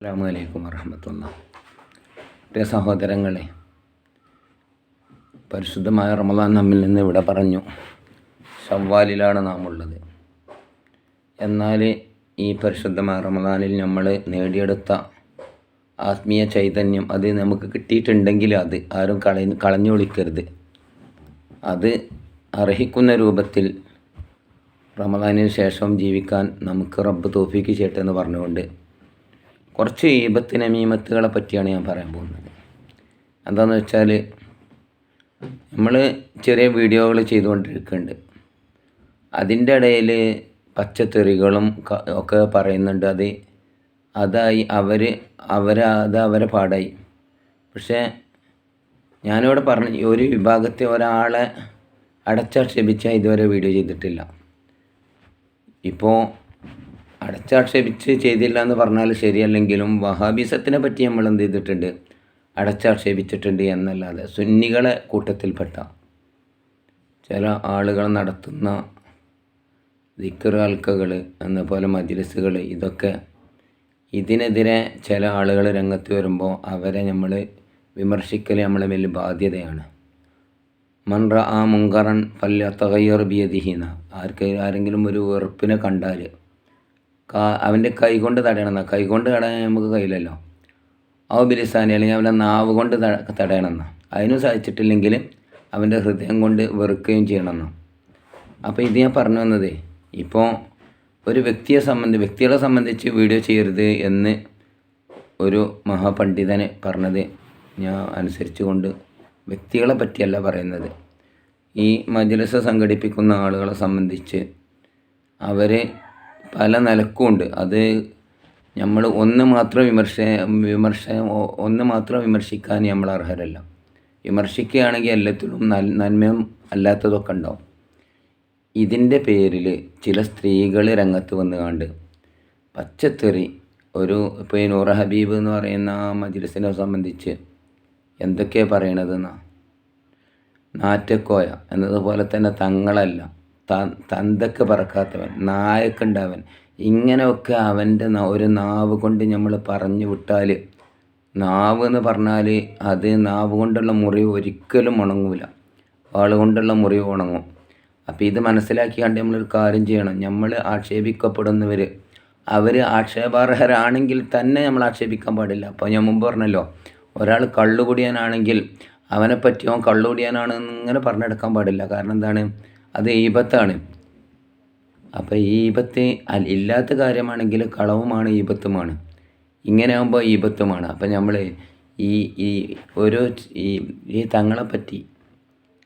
അസ്സാം വലൈക്കും വറഹമത്തുള്ള പ്രിയ സഹോദരങ്ങളെ പരിശുദ്ധമായ റമദാൻ നമ്മിൽ നിന്ന് ഇവിടെ പറഞ്ഞു. ഷവ്വാലിലാണ് നാം ഉള്ളത് എന്നാൽ ഈ പരിശുദ്ധമായ റമദാനിൽ നമ്മൾ നേടിയെടുത്ത ആത്മീയ ചൈതന്യം അത് നമുക്ക് കിട്ടിയിട്ടുണ്ടെങ്കിൽ അത് ആരും കളഞ്ഞ് കളഞ്ഞു വിളിക്കരുത്. അത് അർഹിക്കുന്ന രൂപത്തിൽ റമദാനിന് ശേഷം ജീവിക്കാൻ നമുക്ക് റബ്ബ് തോഫിക്ക് ചെയ്യട്ടെ എന്ന് പറഞ്ഞുകൊണ്ട് കുറച്ച് ഈബത്ത് മീമത്തുകളെ പറ്റിയാണ് ഞാൻ പറയാൻ പോകുന്നത്. എന്താണെന്ന് വെച്ചാൽ നമ്മൾ ചെറിയ വീഡിയോകൾ ചെയ്തുകൊണ്ടിരിക്കുന്നുണ്ട് അതിന്റെ ഇടയിൽ പച്ചത്തെറികളും ഒക്കെ പറയുന്നുണ്ട്. അത് അതായി അവർ അവർ അത് അവരെ പാടായി. പക്ഷേ ഞാനിവിടെ പറഞ്ഞ ഒരു വിഭാഗത്തെ ഒരാളെ അടച്ചാക്ഷേപിച്ചാൽ ഇതുവരെ വീഡിയോ ചെയ്തിട്ടില്ല. ഇപ്പോൾ അടച്ചാക്ഷേപിച്ച് ചെയ്തില്ല എന്ന് പറഞ്ഞാൽ ശരിയല്ലെങ്കിലും വഹാബിസത്തിനെ പറ്റി നമ്മൾ എന്ത് ചെയ്തിട്ടുണ്ട്? അടച്ചാക്ഷേപിച്ചിട്ടുണ്ട് എന്നല്ലാതെ സുന്നികളെ കൂട്ടത്തിൽപ്പെട്ട ചില ആളുകൾ നടത്തുന്ന ദിക്കറാൽക്കകൾ എന്നപോലെ മജിലസുകൾ ഇതൊക്കെ ഇതിനെതിരെ ചില ആളുകൾ രംഗത്ത് വരുമ്പോൾ അവരെ നമ്മൾ വിമർശിക്കൽ നമ്മളെ വലിയ ബാധ്യതയാണ്. മൺറ ആ മുങ്കറൻ പല്ല തകയ്യർ ബിയതിഹീന ആർക്ക് ആരെങ്കിലും ഒരു വെറുപ്പിനെ കണ്ടാൽ കാ അവന്റെ കൈ കൊണ്ട് തടയണമെന്ന കൈ കൊണ്ട് തടയാൻ നമുക്ക് കഴിയില്ലല്ലോ. ആ ബിലിസാനി അല്ലെങ്കിൽ അവന്റെ നാവ് കൊണ്ട് തടയണമെന്ന അതിനും സാധിച്ചിട്ടില്ലെങ്കിൽ അവന്റെ ഹൃദയം കൊണ്ട് വെറുക്കുകയും ചെയ്യണമെന്ന് അപ്പോൾ ഇത് ഞാൻ പറഞ്ഞു വന്നത് ഇപ്പോൾ ഒരു വ്യക്തിയെ സംബന്ധി വ്യക്തികളെ സംബന്ധിച്ച് വീഡിയോ ചെയ്യരുത് എന്ന് ഒരു മഹാപണ്ഡിതന് പറഞ്ഞത് ഞാൻ അനുസരിച്ച് കൊണ്ട് വ്യക്തികളെ പറ്റിയല്ല പറയുന്നത്. ഈ മജ്ലിസ് സംഘടിപ്പിക്കുന്ന ആളുകളെ സംബന്ധിച്ച് അവർ പല നിലക്കുമുണ്ട്. അത് നമ്മൾ ഒന്ന് മാത്രം വിമർശ വിമർശ ഒന്ന് മാത്രം വിമർശിക്കാൻ നമ്മൾ അർഹരല്ല. വിമർശിക്കുകയാണെങ്കിൽ എല്ലാത്തിലും നൽ നന്മയും അല്ലാത്തതൊക്കെ ഉണ്ടാവും. ഇതിന്റെ പേരിൽ ചില സ്ത്രീകൾ രംഗത്ത് വന്നു കണ്ട് പച്ചത്തെറി ഒരു ഇപ്പോൾ ഈ നൂറ ഹബീബ് എന്ന് പറയുന്ന മജ്ലിസിനെ സംബന്ധിച്ച് എന്തൊക്കെയാണ് പറയണതെന്നാ? നാറ്റക്കോയ എന്നതുപോലെ തന്നെ തങ്ങളല്ല. തന്തക്ക് പറക്കാത്തവൻ നായക്കുണ്ടവൻ. ഇങ്ങനെയൊക്കെ അവന്റെ ഒരു നാവ് കൊണ്ട് നമ്മൾ പറഞ്ഞു വിട്ടാൽ നാവ് എന്ന് പറഞ്ഞാൽ അത് നാവ് കൊണ്ടുള്ള മുറിവ് ഒരിക്കലും ഉണങ്ങൂല. വാൾ കൊണ്ടുള്ള മുറിവ് ഉണങ്ങും. അപ്പോൾ ഇത് മനസ്സിലാക്കിയാണ്ട് നമ്മളൊരു കാര്യം ചെയ്യണം. നമ്മൾ ആക്ഷേപിക്കപ്പെടുന്നവർ അവർ ആക്ഷേപാർഹരാണെങ്കിൽ തന്നെ നമ്മൾ ആക്ഷേപിക്കാൻ പാടില്ല. അപ്പോൾ ഞാൻ മുമ്പ് പറഞ്ഞല്ലോ ഒരാൾ കള്ളുകുടിയാനാണെങ്കിൽ അവനെ പറ്റിയോ കള്ളുകുടിയാനാണ് ഇങ്ങനെ പറഞ്ഞെടുക്കാൻ പാടില്ല. കാരണം എന്താണ്? അത് ഈപത്താണ്. അപ്പോൾ ഈ ഈപത്ത് ഇല്ലാത്ത കാര്യമാണെങ്കിൽ കളവുമാണ് ഈപത്തുമാണ്. ഇങ്ങനെ ആകുമ്പോൾ ഈപത്തുമാണ്. അപ്പം നമ്മൾ ഈ ഈ ഓരോ ഈ ഈ തങ്ങളെ പറ്റി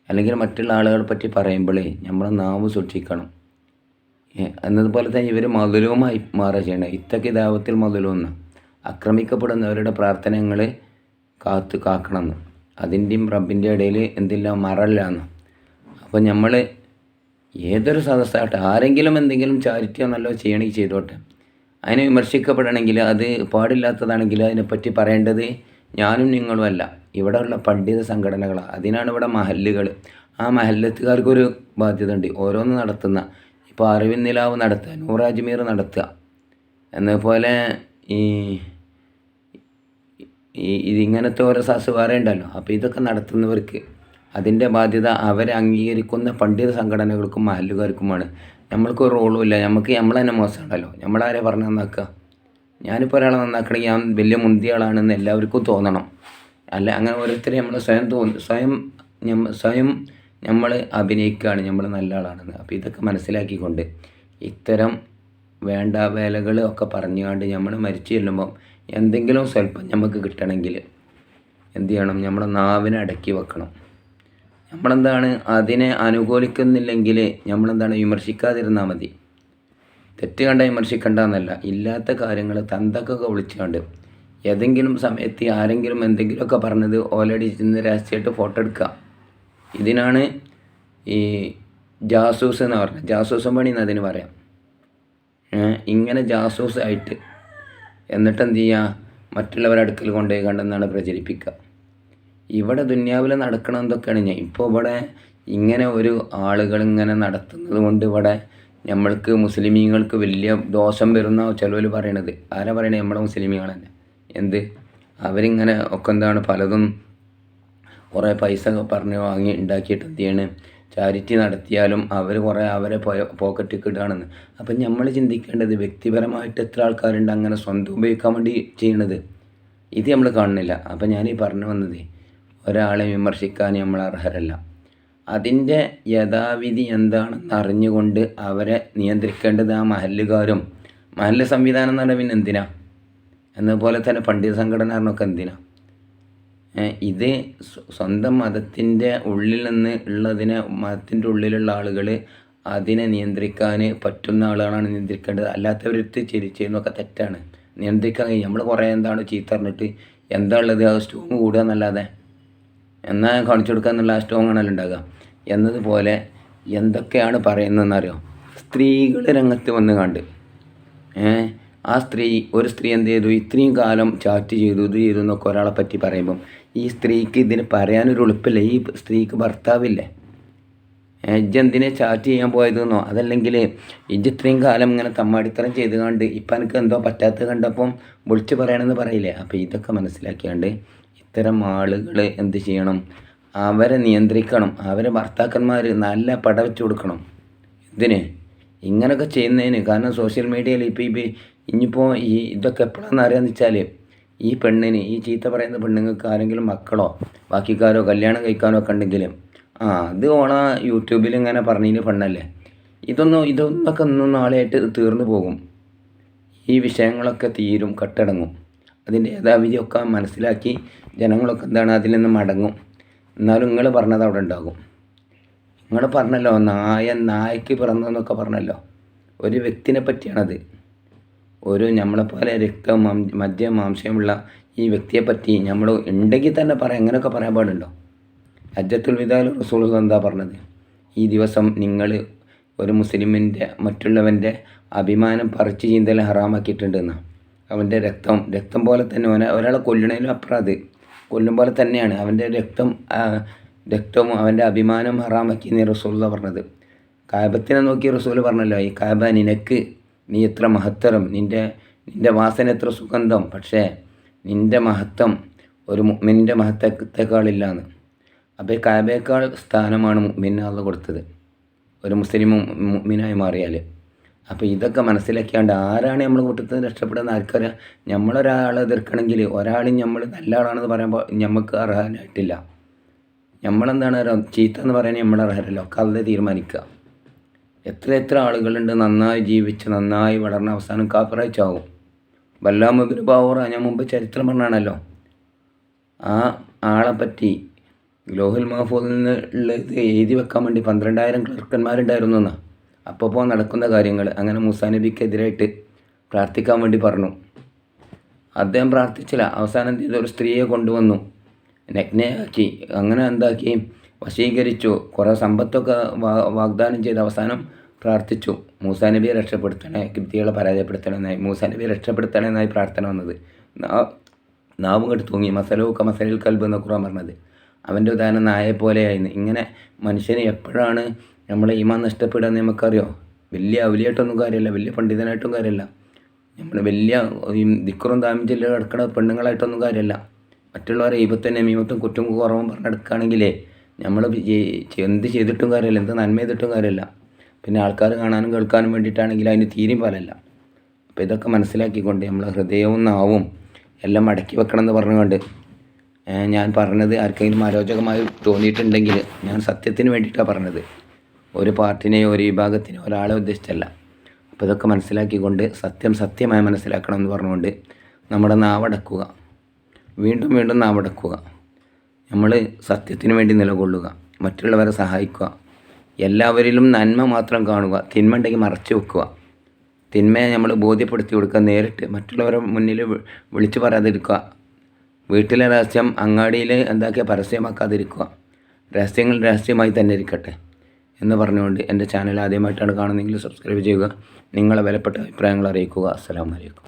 അല്ലെങ്കിൽ മറ്റുള്ള ആളുകളെ പറ്റി പറയുമ്പോഴേ നമ്മളെ നാവ് സൂക്ഷിക്കണം. എന്നതുപോലെ തന്നെ ഇവർ മധുരവുമായി മാറുക ചെയ്യണം. ഇത്തക്ക് ദാവത്തിൽ മധുരമെന്ന് ആക്രമിക്കപ്പെടുന്നവരുടെ പ്രാർത്ഥനകൾ കാത്തു കാക്കണമെന്ന്. അതിന്റെയും റബ്ബിന്റെ ഇടയിൽ എന്തില്ല മറല്ലാന്ന്. അപ്പോൾ നമ്മൾ ഏതൊരു സദസ്സാകട്ടെ ആരെങ്കിലും എന്തെങ്കിലും ചാരിറ്റിയോ നല്ലോ ചെയ്യണമെങ്കിൽ ചെയ്തോട്ടെ. അതിനെ വിമർശിക്കപ്പെടണമെങ്കിൽ അത് പാടില്ലാത്തതാണെങ്കിൽ അതിനെപ്പറ്റി പറയേണ്ടത് ഞാനും നിങ്ങളും അല്ല. ഇവിടെയുള്ള പണ്ഡിത സംഘടനകളാണ് അതിനാണ് ഇവിടെ മഹല്ലുകൾ ആ മഹല്ലത്തുകാർക്കൊരു ബാധ്യത ഉണ്ട് ഓരോന്ന് നടത്തുന്ന ഇപ്പോൾ അറിവിൻ നിലാവ് നടത്തുക നൂറാജ്മീർ നടത്തുക. എന്നപോലെ ഈ ഈ ഇതിങ്ങനത്തെ ഓരോ സാസ് വേറെ ഉണ്ടല്ലോ. അപ്പോൾ ഇതൊക്കെ നടത്തുന്നവർക്ക് അതിന്റെ ബാധ്യത അവരെ അംഗീകരിക്കുന്ന പണ്ഡിത സംഘടനകൾക്കും മഹല്ലുകാർക്കുമാണ്. നമ്മൾക്ക് ഒരു റോളും ഇല്ല. നമുക്ക് നമ്മൾ തന്നെ മോശമാണല്ലോ. നമ്മളാരെ പറഞ്ഞ് നന്നാക്കുക. ഞാനിപ്പോൾ ഒരാളെ നന്നാക്കണമെങ്കിൽ ഞാൻ വലിയ മുന്തിയ ആളാണെന്ന് എല്ലാവർക്കും തോന്നണം. അല്ല അങ്ങനെ ഓരോരുത്തരും നമ്മൾ സ്വയം തോന്നി സ്വയം സ്വയം നമ്മൾ അഭിനയിക്കുകയാണ് നമ്മൾ നല്ല ആളാണെന്ന്. അപ്പോൾ ഇതൊക്കെ മനസ്സിലാക്കിക്കൊണ്ട് ഇത്തരം വേണ്ട വേലകൾ ഒക്കെ പറഞ്ഞുകൊണ്ട് നമ്മൾ മരിച്ചു ചെല്ലുമ്പം എന്തെങ്കിലും സ്വല്പം നമുക്ക് കിട്ടണമെങ്കിൽ എന്ത് ചെയ്യണം? നമ്മുടെ നാവിനെ അടക്കി വെക്കണം. നമ്മളെന്താണ് അതിനെ അനുകൂലിക്കുന്നില്ലെങ്കിൽ നമ്മളെന്താണ് വിമർശിക്കാതിരുന്നാൽ മതി. തെറ്റ് കണ്ട വിമർശിക്കണ്ട എന്നല്ല ഇല്ലാത്ത കാര്യങ്ങൾ തന്തക്കൊക്കെ വിളിച്ചുകൊണ്ട് ഏതെങ്കിലും സമയത്ത് ആരെങ്കിലും എന്തെങ്കിലുമൊക്കെ പറഞ്ഞത് ഓലടി ചെന്ന് രഹസ്യമായിട്ട് ഫോട്ടോ എടുക്കുക. ഇതിനാണ് ഈ ജാസൂസ് എന്ന് പറഞ്ഞത്. ജാസൂസും പണി എന്ന് അതിന് പറയാം. ഇങ്ങനെ ജാസൂസ് ആയിട്ട് എന്നിട്ട് എന്ത് ചെയ്യുക മറ്റുള്ളവരടുക്കൽ കൊണ്ടുപോയി കണ്ടെന്നാണ് പ്രചരിപ്പിക്കുക. ഇവിടെ ദുന്യാവിൽ നടക്കണം എന്തൊക്കെയാണ് ഞാൻ ഇപ്പോൾ ഇവിടെ ഇങ്ങനെ ഒരു ആളുകൾ ഇങ്ങനെ നടത്തുന്നത് കൊണ്ട് ഇവിടെ നമ്മൾക്ക് മുസ്ലിമീങ്ങൾക്ക് വലിയ ദോഷം വരുന്ന ചിലവർ പറയണത്. ആരാ പറയണത് നമ്മുടെ മുസ്ലിമീങ്ങൾ തന്നെ എന്ത്? അവരിങ്ങനെ ഒക്കെ എന്താണ് പലതും കുറേ പൈസ പറഞ്ഞ് വാങ്ങി ഉണ്ടാക്കിയിട്ട് എന്ത് ചെയ്യണം? ചാരിറ്റി നടത്തിയാലും അവർ കുറേ അവരെ പോക്കറ്റിൽ കിട്ടുകയാണെന്ന് അപ്പം നമ്മൾ ചിന്തിക്കേണ്ടത് വ്യക്തിപരമായിട്ട് എത്ര ആൾക്കാരുണ്ട് അങ്ങനെ സ്വന്തം ഉപയോഗിക്കാൻ വേണ്ടി ചെയ്യണത്? ഇത് നമ്മൾ കാണുന്നില്ല. അപ്പം ഞാൻ ഈ പറഞ്ഞു വന്നത് ഒരാളെ വിമർശിക്കാൻ നമ്മൾ അർഹരല്ല. അതിന്റെ യഥാവിധി എന്താണെന്ന് അറിഞ്ഞുകൊണ്ട് അവരെ നിയന്ത്രിക്കേണ്ടത് ആ മഹല്ലുകാരും മഹല്ല് സംവിധാനം എന്ന് പറഞ്ഞാൽ പിന്നെ എന്തിനാ? എന്നതുപോലെ തന്നെ പണ്ഡിത സംഘടന പറഞ്ഞൊക്കെ എന്തിനാ ഇത് സ്വന്തം മതത്തിന്റെ ഉള്ളിൽ നിന്ന് ഉള്ളതിനെ മതത്തിന്റെ ഉള്ളിലുള്ള ആളുകൾ അതിനെ നിയന്ത്രിക്കാൻ പറ്റുന്ന ആളുകളാണ് നിയന്ത്രിക്കേണ്ടത്. അല്ലാത്തവരെടുത്ത് ചിരിച്ചെന്നൊക്കെ തെറ്റാണ്. നിയന്ത്രിക്കാൻ കഴിയും. നമ്മൾ കുറേ എന്താണ് ചീത്ത പറഞ്ഞിട്ട് എന്താ ഉള്ളത്? ആ സ്റ്റോങ് കൂടുക എന്നല്ലാതെ. എന്നാൽ കാണിച്ചു കൊടുക്കുക എന്നുള്ള സ്ട്രോങ് ആണല്ലോ ഉണ്ടാകുക എന്നതുപോലെ എന്തൊക്കെയാണ് പറയുന്നതെന്നറിയോ? സ്ത്രീകൾ രംഗത്ത് വന്ന് കണ്ട്. ആ സ്ത്രീ ഒരു സ്ത്രീ എന്ത് ചെയ്തു? ഇത്രയും കാലം ചാറ്റ് ചെയ്തു ഇത് ചെയ്തു എന്നൊക്കെ ഒരാളെ പറ്റി പറയുമ്പം ഈ സ്ത്രീക്ക് ഇതിന് പറയാനൊരു എളുപ്പമില്ല ഈ സ്ത്രീക്ക് ഭർത്താവില്ലേ? ഇജ്ജ് എന്തിനെ ചാറ്റ് ചെയ്യാൻ പോയതെന്നോ? അതല്ലെങ്കിൽ ഇജ്ജ് ഇത്രയും കാലം ഇങ്ങനെ തമ്മാടിത്തരം ചെയ്ത് കണ്ട് ഇപ്പം എനിക്ക് എന്തോ പറ്റാത്ത കണ്ടപ്പം വിളിച്ച് പറയണമെന്ന് പറയില്ലേ? അപ്പോൾ ഇതൊക്കെ മനസ്സിലാക്കിയാണ്ട് ഇത്തരം ആളുകളെ എന്ത് ചെയ്യണം? അവരെ നിയന്ത്രിക്കണം. അവരെ ഭർത്താക്കന്മാർ നല്ല പട വെച്ച് കൊടുക്കണം. ഇതിന് ഇങ്ങനെയൊക്കെ ചെയ്യുന്നതിന്. കാരണം സോഷ്യൽ മീഡിയയിൽ ഇപ്പോൾ ഇപ്പോൾ ഇനിയിപ്പോൾ ഈ ഇതൊക്കെ എപ്പോഴാണെന്ന് അറിയാമെന്ന് വെച്ചാൽ ഈ പെണ്ണിന് ഈ ചീത്ത പറയുന്ന പെണ്ണുങ്ങൾക്ക് ആരെങ്കിലും മക്കളോ ബാക്കിക്കാരോ കല്യാണം കഴിക്കാനോ ഒക്കെ ഉണ്ടെങ്കിൽ ആ അത് ഓണ യൂട്യൂബിൽ ഇങ്ങനെ പറഞ്ഞതിന് പെണ്ണല്ലേ. ഇതൊന്നും ഇതൊന്നൊക്കെ ഒന്നും നാളെയായിട്ട് തീർന്നു പോകും. ഈ വിഷയങ്ങളൊക്കെ തീരും കട്ടടങ്ങും. അതിന്റെ യഥാവിധിയൊക്കെ മനസ്സിലാക്കി ജനങ്ങളൊക്കെ എന്താണ് അതിൽ നിന്ന് മടങ്ങും. എന്നാലും നിങ്ങൾ പറഞ്ഞത് അവിടെ ഉണ്ടാകും. നിങ്ങൾ പറഞ്ഞല്ലോ നായ നായക്ക് പിറന്നതെന്നൊക്കെ പറഞ്ഞല്ലോ. ഒരു വ്യക്തിനെ പറ്റിയാണത്. ഒരു നമ്മളെപ്പോലെ രക്തം മദ്യ മാംസമുള്ള ഈ വ്യക്തിയെ പറ്റി നമ്മൾ ഉണ്ടെങ്കിൽ തന്നെ പറയാം. എങ്ങനെയൊക്കെ പറയാൻ പാടുണ്ടോ? അജത്തുൽ വിദാൽ റസൂൾ എന്താ പറഞ്ഞത്? ഈ ദിവസം നിങ്ങൾ ഒരു മുസ്ലിമിന്റെ മറ്റുള്ളവന്റെ അഭിമാനം പറിച്ചു ചീന്തൽ ഹറാമാക്കിയിട്ടുണ്ട് അവന്റെ രക്തം രക്തം പോലെ തന്നെ ഓനെ ഒരാളെ കൊല്ലണേലും അപ്പുറം അത്. കൊല്ലും പോലെ തന്നെയാണ് അവന്റെ രക്തം രക്തവും അവന്റെ അഭിമാനം ഹറാമാക്കി എന്ന് റസൂൽ പറഞ്ഞത്. കാബത്തിനെ നോക്കി റസൂൽ പറഞ്ഞല്ലോ ഈ കാബ നിനക്ക് നീ എത്ര മഹത്തരം നിന്റെ നിന്റെ വാസന എത്ര സുഗന്ധം പക്ഷേ നിന്റെ മഹത്വം ഒരു മുമ്മിന്റെ മഹത്വത്തെക്കാളില്ലാന്ന്. അപ്പോൾ ഈ കാബയേക്കാൾ സ്ഥാനമാണ് മുമ്മിന് കൊടുത്തത്. ഒരു മുസ്ലിം മുമ്മിനായി മാറിയാൽ അപ്പോൾ ഇതൊക്കെ മനസ്സിലാക്കിയാണ്ട് ആരാണ് നമ്മൾ കൂട്ടത്തിൽ രക്ഷപ്പെടുന്ന ആർക്കറിയാം? നമ്മളൊരാളെ എതിർക്കണമെങ്കിൽ ഒരാളും നമ്മൾ നല്ല ആളാണെന്ന് പറയുമ്പോൾ നമുക്ക് അർഹനായിട്ടില്ല നമ്മളെന്താണ് ചീത്ത എന്ന് പറയാൻ നമ്മൾ അർഹരല്ല. ഒക്കെ തീരുമാനിക്കുക എത്ര എത്ര ആളുകളുണ്ട് നന്നായി ജീവിച്ച് നന്നായി വളർന്ന അവസാനം കാപ്പറായിച്ചാവും. ചാവും ബല്ലാമുബിന് ബാവൂറ ഞാൻ മുമ്പ് ചരിത്രം പറഞ്ഞാണല്ലോ. ആ ആളെ പറ്റി ലോഹിൽ മഹഫൂദിൽ നിന്ന് ഉള്ളത് എഴുതി വെക്കാൻ വേണ്ടി പന്ത്രണ്ടായിരം ക്ലർക്കന്മാരുണ്ടായിരുന്നു എന്നാ. അപ്പോൾ നടക്കുന്ന കാര്യങ്ങൾ അങ്ങനെ മുസാ നബിക്കെതിരായിട്ട് പ്രാർത്ഥിക്കാൻ വേണ്ടി പറഞ്ഞു. അദ്ദേഹം പ്രാർത്ഥിച്ചില്ല. അവസാനം ചെയ്ത? ഒരു സ്ത്രീയെ കൊണ്ടുവന്നു. നഗ്നയാക്കി. അങ്ങനെ എന്താക്കി? വശീകരിച്ചു. കുറേ സമ്പത്തൊക്കെ വാഗ്ദാനം ചെയ്ത് അവസാനം പ്രാർത്ഥിച്ചു. മൂസാ നബിയെ രക്ഷപ്പെടുത്തണേ. കിപ്തികളെ പരാജയപ്പെടുത്തണമെന്നായി മൂസാ നബിയെ രക്ഷപ്പെടുത്തണമെന്നായി പ്രാർത്ഥന വന്നത്. നാവും കെട്ട് തൂങ്ങി. മസലൂക്ക മസലിൽ കൽബ് എന്ന് ഖുറാൻ പറഞ്ഞത്. അവന്റെ ഉദാഹരണം നായെ പോലെയായിരുന്നു ഇങ്ങനെ മനുഷ്യനെ എപ്പോഴാണ് നമ്മളെ ഈമാൻ നഷ്ടപ്പെടാൻ നമുക്കറിയോ? വലിയ അവലിയായിട്ടൊന്നും കാര്യമല്ല വലിയ പണ്ഡിതനായിട്ടും കാര്യമല്ല. നമ്മൾ വലിയ ദിക്കുറും താമി ജില്ല കിടക്കുന്ന പെണ്ണുങ്ങളായിട്ടൊന്നും കാര്യമല്ല. മറ്റുള്ളവരെ ഈപത്തും നമീമത്തും കുറ്റം കുറവും പറഞ്ഞെടുക്കുകയാണെങ്കിലേ നമ്മൾ എന്ത് ചെയ്തിട്ടും കാര്യമില്ല എന്ത് നന്മ ചെയ്തിട്ടും കാര്യമില്ല. പിന്നെ ആൾക്കാർ കാണാനും കേൾക്കാനും വേണ്ടിയിട്ടാണെങ്കിൽ അതിന് തീരും പാലല്ല അപ്പോൾ ഇതൊക്കെ മനസ്സിലാക്കിക്കൊണ്ട് നമ്മളെ ഹൃദയവും നാവും എല്ലാം അടക്കി വെക്കണം എന്ന് പറഞ്ഞുകൊണ്ട് ഞാൻ പറഞ്ഞത് ആർക്കെങ്കിലും അരോചകമായി തോന്നിയിട്ടുണ്ടെങ്കിൽ ഞാൻ സത്യത്തിന് വേണ്ടിയിട്ടാണ് പറഞ്ഞത്. ഒരു പാർട്ടിനെയോ ഒരു വിഭാഗത്തിനോ ഒരാളെ ഉദ്ദേശിച്ചല്ല. അപ്പോൾ ഇതൊക്കെ മനസ്സിലാക്കിക്കൊണ്ട് സത്യം സത്യമായി മനസ്സിലാക്കണം എന്ന് പറഞ്ഞുകൊണ്ട് നമ്മുടെ നാവടക്കുക. വീണ്ടും വീണ്ടും നാവടക്കുക. നമ്മൾ സത്യത്തിന് വേണ്ടി നിലകൊള്ളുക. മറ്റുള്ളവരെ സഹായിക്കുക. എല്ലാവരിലും നന്മ മാത്രം കാണുക. തിന്മ ഉണ്ടെങ്കിൽ മറച്ചു വെക്കുക. തിന്മയെ നമ്മൾ ബോധ്യപ്പെടുത്തി കൊടുക്കുക. നേരിട്ട് മറ്റുള്ളവരെ മുന്നിൽ വിളിച്ചു പറയാതിരിക്കുക. വീട്ടിലെ രഹസ്യം അങ്ങാടിയിൽ എന്താക്കിയ പരസ്യമാക്കാതിരിക്കുക. രഹസ്യങ്ങൾ രഹസ്യമായി തന്നെ ഇരിക്കട്ടെ. എന്ന് പറഞ്ഞുകൊണ്ട് എന്റെ ചാനൽ ആദ്യമായിട്ടാണ് കാണുന്നതെങ്കിൽ സബ്സ്ക്രൈബ് ചെയ്യുക. നിങ്ങളെ വിലപ്പെട്ട അഭിപ്രായങ്ങൾ അറിയിക്കുക. അസ്സാം വലൈക്കും